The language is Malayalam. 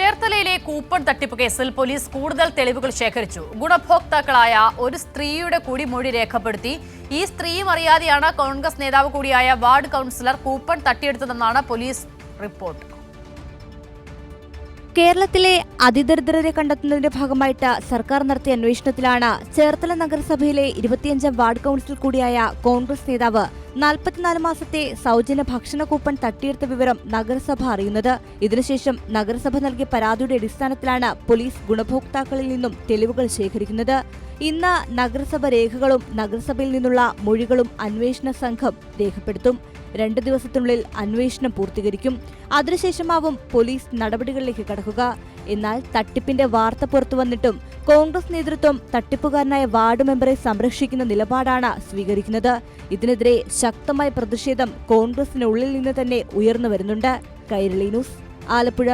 ചേർത്തലയിലെ കൂപ്പൺ തട്ടിപ്പ് കേസിൽ പോലീസ് കൂടുതൽ തെളിവുകൾ ശേഖരിച്ചു. ഗുണഭോക്താക്കളായ ഒരു സ്ത്രീയുടെ കൂടി മൊഴി രേഖപ്പെടുത്തി. ഈ സ്ത്രീയും അറിയാതെയാണ് കോൺഗ്രസ് നേതാവ് കൂടിയായ വാർഡ് കൗൺസിലർ കൂപ്പൺ തട്ടിയെടുത്തതെന്നാണ് പോലീസ് റിപ്പോർട്ട്. കേരളത്തിലെ അതിദരിദ്രരെ കണ്ടെത്തുന്നതിന്റെ ഭാഗമായിട്ട് സർക്കാർ നടത്തിയ അന്വേഷണത്തിലാണ് ചേർത്തല നഗരസഭയിലെ ഇരുപത്തിയഞ്ചാം വാർഡ് കൌൺസിൽ കൂടിയായ കോൺഗ്രസ് നേതാവ് നാൽപ്പത്തിനാല് മാസത്തെ സൗജന്യ ഭക്ഷണ കൂപ്പൺ തട്ടിയെടുത്ത വിവരം നഗരസഭ അറിയുന്നത്. ഇതിനുശേഷം നഗരസഭ നൽകിയ പരാതിയുടെ അടിസ്ഥാനത്തിലാണ് പോലീസ് ഗുണഭോക്താക്കളിൽ നിന്നും തെളിവുകൾ ശേഖരിക്കുന്നത്. ഇന്ന് നഗരസഭ രേഖകളും നഗരസഭയിൽ നിന്നുള്ള മൊഴികളും അന്വേഷണ സംഘം രേഖപ്പെടുത്തും. രണ്ട് ദിവസത്തിനുള്ളിൽ അന്വേഷണം പൂർത്തീകരിക്കും. അതിനുശേഷമാവും പോലീസ് നടപടികളിലേക്ക് കടക്കുക. എന്നാൽ തട്ടിപ്പിന്റെ വാർത്ത പുറത്തു വന്നിട്ടും കോൺഗ്രസ് നേതൃത്വം തട്ടിപ്പുകാരനായ വാർഡ് മെമ്പറെ സംരക്ഷിക്കുന്ന നിലപാടാണ് സ്വീകരിക്കുന്നത്. ഇതിനെതിരെ ശക്തമായ പ്രതിഷേധം കോൺഗ്രസിനുള്ളിൽ നിന്ന് തന്നെ ഉയർന്നു വരുന്നുണ്ട്. കൈരളി ന്യൂസ് ആലപ്പുഴ.